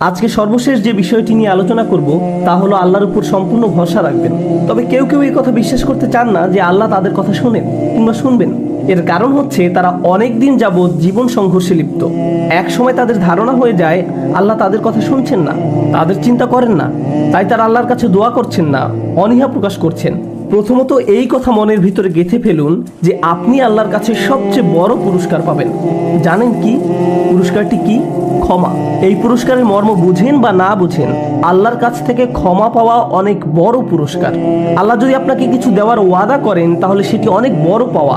আজকে সর্বশেষ যে বিষয়টি নিয়ে আলোচনা করব, তা হলো আল্লাহর উপর সম্পূর্ণ ভরসা রাখবেন। তবে কেউ কেউ এই কথা বিশ্বাস করতে চান না যে আল্লাহ তাদের কথা শোনেন কিংবা শুনবেন। এর কারণ হচ্ছে তারা অনেক দিন যাবৎ জীবন সংঘর্ষে লিপ্ত। এক সময় তাদের ধারণা হয়ে যায়, আল্লাহ তাদের কথা শুনছেন না, তাদের চিন্তা করেন না, তাই তারা আল্লাহর কাছে দোয়া করছেন না, অনীহা প্রকাশ করছেন। প্রথমত এই কথা মনের ভিতরে গেঁথে ফেলুন যে আপনি আল্লাহর কাছে সবচেয়ে বড় পুরস্কার পাবেন। জানেন কি? পুরস্কারটি কি? ক্ষমা। এই পুরস্কারের মর্ম বুঝেন বা না বুঝেন আল্লাহর কাছ থেকে ক্ষমা পাওয়া অনেক বড় পুরস্কার। আল্লাহ যদি আপনাকে কিছু দেওয়ার ওয়াদা করেন, তাহলে সেটি অনেক বড় পাওয়া।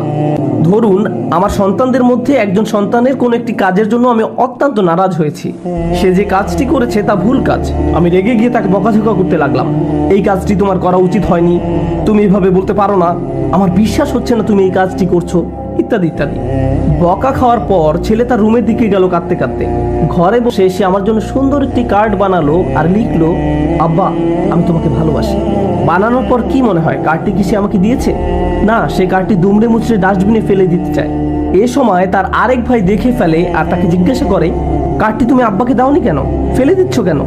ধরুন, আমার সন্তানদের মধ্যে একজন সন্তানের কোনো একটি কাজের জন্য আমি অত্যন্ত নারাজ হয়েছি। সে যে কাজটি করেছে, তা ভুল কাজ। আমি রেগে গিয়ে তাকে বকাঝকা করতে লাগলাম। এই কাজটি তোমার করা উচিত হয়নি। তুমি এভাবে বলতে পারো না। আমার বিশ্বাস হচ্ছে না তুমি এই কাজটি করছ। ইত্যাদি ইত্যাদি। বকা খাওয়ার পর ছেলে তার রুমের দিকে গেল কাঁদতে কাঁদতে। ঘরে বসে সে আমার জন্য সুন্দর একটি কার্ড বানালো আর লিখলো, আব্বা, আমি তোমাকে ভালোবাসি। বানানোর পর কি মনে হয় কার্ডটি কি সে আমাকে দিয়েছে? না, সে কার্ডটি দুমড়ে মুচড়ে ডাস্টবিনে ফেলে দিতে চায়। এ সময় তার আরেক ভাই দেখে ফেলে আর তাকে জিজ্ঞাসা করে কার্ডটি তুমি আব্বাকে দাওনি কেন? ফেলে দিচ্ছ কেন?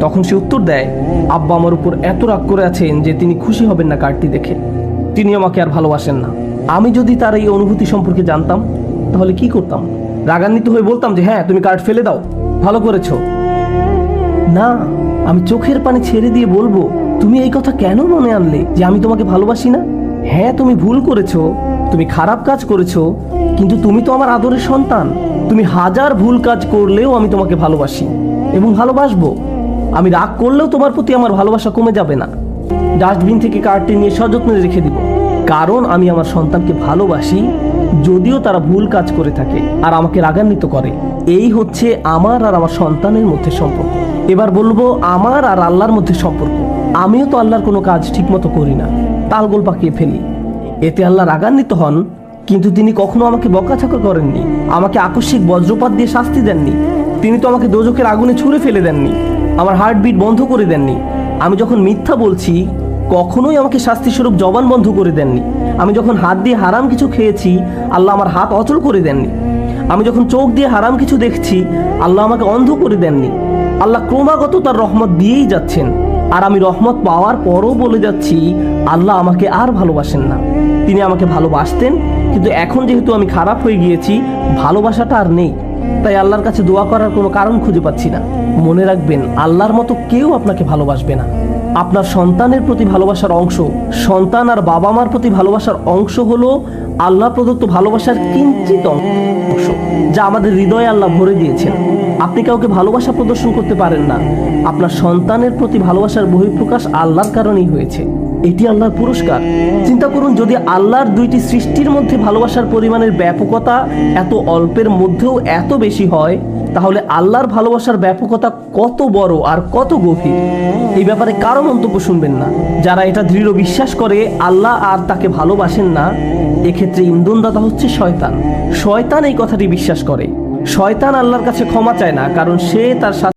তখন সে উত্তর দেয়, আব্বা আমার উপর এত রাগ করে আছেন যে তিনি খুশি হবেন না কার্ডটি দেখে। তিনি আমাকে আর ভালোবাসেন না। আমি যদি তার এই অনুভূতি সম্পর্কে জানতাম, তাহলে কি করতাম? রাগান্বিত হয়ে বলতাম যে হ্যাঁ তুমি কার্ড ফেলে দাও। ভালো করেছ। না, আমি চোখের পানি ছেড়ে দিয়ে বলব, তুমি এই কথা কেন মনে আনলে যে আমি তোমাকে ভালোবাসি না? হ্যাঁ তুমি ভুল করেছ, তুমি খারাপ কাজ করেছ, কিন্তু তুমি তো আমার আদরের সন্তান। তুমি হাজার ভুল কাজ করলেও আমি তোমাকে ভালোবাসি এবং ভালোবাসবো। আমি রাগ করলেও তোমার প্রতি আমার ভালোবাসা কমে যাবে না। ডাস্টবিন থেকে কার্ডটি নিয়ে সযত্নে রেখে দিব। কারণ আমি আমার সন্তানকে ভালোবাসি, যদিও তারা ভুল কাজ করে থাকে আর আমাকে রাগান্বিত করে। এই হচ্ছে আমার আর আমার সন্তানের মধ্যে সম্পর্ক। এবার বলব, আমার আর আল্লাহর মধ্যে সম্পর্ক। আমিও তো আল্লাহর কোনো কাজ ঠিকমতো করি না, তালগোল পাকিয়ে ফেলি। এতে আল্লাহ রাগান্বিত হন, কিন্তু তিনি কখনো আমাকে বকাঝকা করেননি, আমাকে আকস্মিক বজ্রপাত দিয়ে শাস্তি দেননি। তিনি তো আমাকে দোজখের আগুনে ছুঁড়ে ফেলে দেননি, আমার হার্টবিট বন্ধ করে দেননি। আমি যখন মিথ্যা বলছি কখনোই আমাকে শাস্তিস্বরূপ জবান বন্ধ করে দেননি। আমি যখন হাত দিয়ে হারাম কিছু খেয়েছি, আল্লাহ আমার হাত অচল করে দেননি। আমি যখন চোখ দিয়ে হারাম কিছু দেখছি, আল্লাহ আমাকে অন্ধ করে দেননি। আল্লাহ ক্রমাগত তার রহমত দিয়েই যাচ্ছেন। আর আমি রহমত পাওয়ার পরও বলে যাচ্ছি, আল্লাহ আমাকে আর ভালোবাসেন না। তিনি আমাকে ভালোবাসতেন, কিন্তু এখন যেহেতু আমি খারাপ হয়ে গিয়েছি, ভালোবাসাটা আর নেই। তাই আল্লাহর কাছে দোয়া করার কোনো কারণ খুঁজে পাচ্ছি না। মনে রাখবেন, আল্লাহর মতো কেউ আপনাকে ভালোবাসবে না। আপনার সন্তানের প্রতি ভালোবাসার অংশ, সন্তান আর বাবা মার প্রতি ভালোবাসার অংশ হলো আল্লাহ প্রদত্ত ভালোবাসার কিঞ্চিত অংশ, যা আমাদের হৃদয়ে আল্লাহ ভরে দিয়েছেন। আপনি কাউকে ভালোবাসা প্রদর্শন করতে পারেন না। আপনার সন্তানের প্রতি ভালোবাসার বহিঃপ্রকাশ আল্লাহর কারণেই হয়েছে। এটি আল্লাহর পুরস্কার। চিন্তা করুন, যদি আল্লাহর দুইটি সৃষ্টির মধ্যে ভালোবাসার পরিমাণের ব্যাপকতা এত অল্পের মধ্যেও এত বেশি হয়, তাহলে আল্লাহর ভালোবাসার ব্যাপকতা কত বড় আর কত গভীর? এই ব্যাপারে কারও মন্তব্য শুনবেন না। যারা এটা দৃঢ় বিশ্বাস করে, আল্লাহ আর তাকে ভালোবাসেন না, এক্ষেত্রে ইন্ধনদাতা হচ্ছে শয়তান। শয়তান এই কথাটি বিশ্বাস করে। শয়তান আল্লাহর কাছে ক্ষমা চায় না, কারণ সে তার